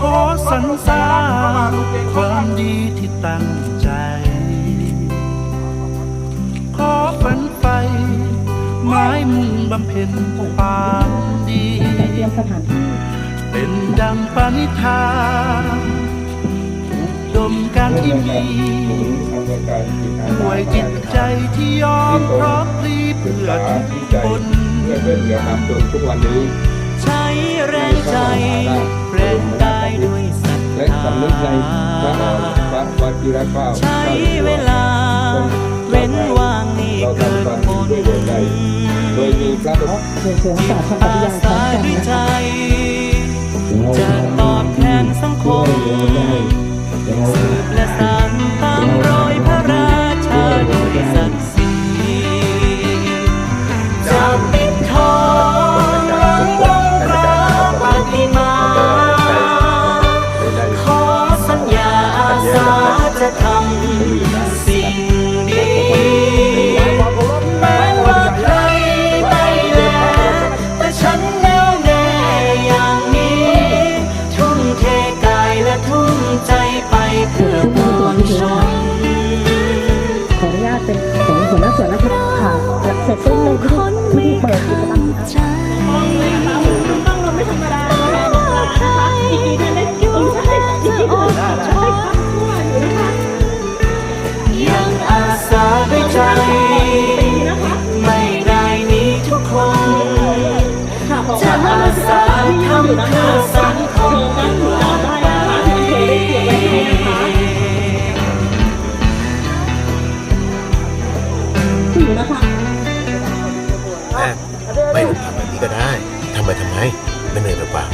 ขอสร้างความดีที่ตั้งใจ ขอฝันไปไม้มุ่งบำเพ็ญความดีเป็นดังปณิธานุดมการที่มีด้วยจิตใจที่ยอมพร้อมพลีเพื่อทุกคนเพื่อเพื่อเหลือตามจนทุกวันนี้ ใช้แรงใจ ระวชิรเกล้าใช้เวลา เว้นว่างนี่เราเกิทำคดวามผดีลด้วยหัวใจโดยมีพระบรมเรียนเชิญกราบคำปฏิอาญาณพร้อสามกันด้วยนะใจคะ เป็นของหัวหน้าส่วนราชการค่ะเสร็จสิ้นเลยพิธีพิธีเปิดกิจกรรมค่ะยังอาสาด้วยใจ ไม่ได้หนี้ทุกคนจะอาสาทำเพื่อสัง ไม่ต้องทำแบบนี้ก็ได้ทำไปทำไมไม่เหนื่อยเปล่า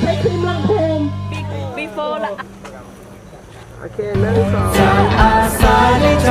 ใช้ครีมลังโคม before ละโอเคหนึ่งสอง อาสาในใจ